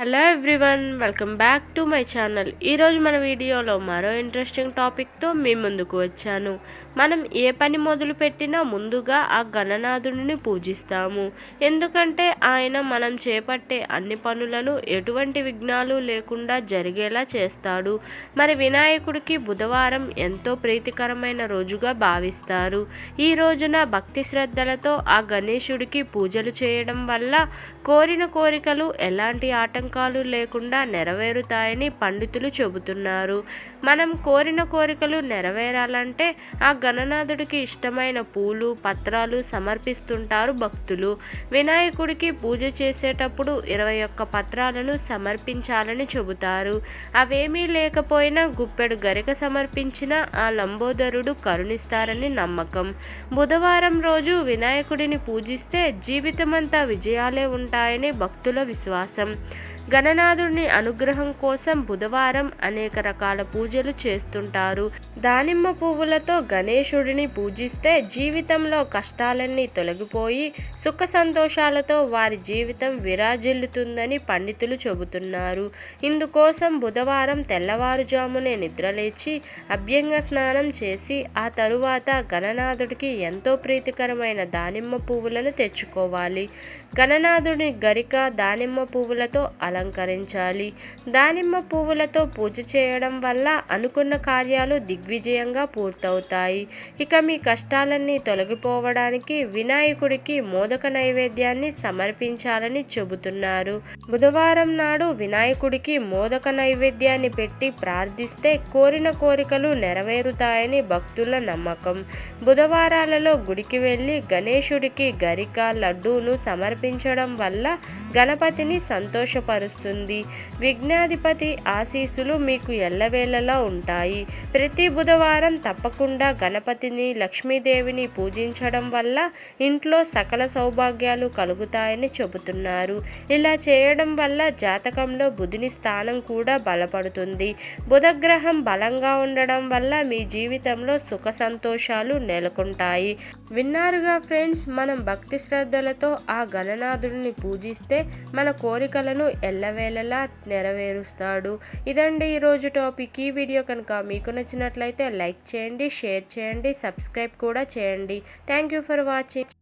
Hello everyone welcome back to my channel. ఈరోజు మన వీడియోలో మరో ఇంట్రెస్టింగ్ టాపిక్తో మీ ముందుకు వచ్చాను. మనం ఏ పని మొదలు పెట్టినా ముందుగా ఆ గణనాథుడిని పూజిస్తాము. ఎందుకంటే ఆయన మనం చేపట్టే అన్ని పనులను ఎటువంటి విఘ్నాలు లేకుండా జరిగేలా చేస్తాడు. మరి వినాయకుడికి బుధవారం ఎంతో ప్రీతికరమైన రోజుగా భావిస్తారు. ఈ రోజున భక్తి శ్రద్ధలతో ఆ గణేశుడికి పూజలు చేయడం వల్ల కోరిన కోరికలు ఎలాంటి ఆటంకాలు లేకుండా నెరవేరుతాయని పండితులు చెబుతున్నారు. మనం కోరిన కోరికలు నెరవేరాలంటే ఆ గణనాథుడికి ఇష్టమైన పూలు పత్రాలు సమర్పిస్తుంటారు భక్తులు. వినాయకుడికి పూజ చేసేటప్పుడు ఇరవై ఒక్క పత్రాలను సమర్పించాలని చెబుతారు. అవేమీ లేకపోయినా గుప్పెడు గరిక సమర్పించిన ఆ లంబోదరుడు కరుణిస్తారని నమ్మకం. బుధవారం రోజు వినాయకుడిని పూజిస్తే జీవితమంతా విజయాలే ఉంటాయని భక్తుల విశ్వాసం. గణనాథుడిని అనుగ్రహం కోసం బుధవారం అనేక రకాల పూజలు చేస్తుంటారు. దానిమ్మ పువ్వులతో గణేశుడిని పూజిస్తే జీవితంలో కష్టాలన్నీ తొలగిపోయి సుఖ సంతోషాలతో వారి జీవితం విరాజిల్లుతుందని పండితులు చెబుతున్నారు. ఇందుకోసం బుధవారం తెల్లవారుజామునే నిద్రలేచి అభ్యంగ స్నానం చేసి ఆ తరువాత గణనాథుడికి ఎంతో ప్రీతికరమైన దానిమ్మ పువ్వులను తెచ్చుకోవాలి. గణనాథుడి గరిక దానిమ్మ పువ్వులతో అలంకరించాలి. దానిమ్మ పువ్వులతో పూజ చేయడం వల్ల అనుకున్న కార్యాలు దిగ్విజయంగా పూర్తవుతాయి. ఇక మీ కష్టాలన్నీ తొలగిపోవడానికి వినాయకుడికి మోదక నైవేద్యాన్ని సమర్పించాలని చెబుతున్నారు. బుధవారం నాడు వినాయకుడికి మోదక నైవేద్యాన్ని పెట్టి ప్రార్థిస్తే కోరిన కోరికలు నెరవేరుతాయని భక్తుల నమ్మకం. బుధవారాలలో గుడికి వెళ్ళి గణేశుడికి గరిక లడ్డూను సమర్పించడం వల్ల గణపతిని సంతోషపరుస్తుంది విఘ్నాధిపతి ఆశీస్సులు మీకు ఎల్లవేళలా ఉంటాయి. ప్రతి బుధవారం తప్పకుండా గణపతిని లక్ష్మీదేవిని పూజించడం వల్ల ఇంట్లో సకల సౌభాగ్యాలు కలుగుతాయని చెబుతున్నారు. ఇలా చేయడం వల్ల జాతకంలో బుధుని స్థానం కూడా బలపడుతుంది. బుధగ్రహం బలంగా ఉండడం వల్ల మీ జీవితంలో సుఖ సంతోషాలు నెలకొంటాయి. విన్నారుగా ఫ్రెండ్స్ మనం భక్తి శ్రద్ధలతో ఆ గణనాథుడిని పూజిస్తే మన కోరికలను ఎల్లవేళలా నెరవేరుస్తాడు. ఇదండి ఈరోజు టాపిక్. ఈ వీడియో కనుక మీకు నచ్చినట్లయితే లైక్ చేయండి షేర్ చేయండి సబ్స్క్రైబ్ కూడా చేయండి. Thank you for watching.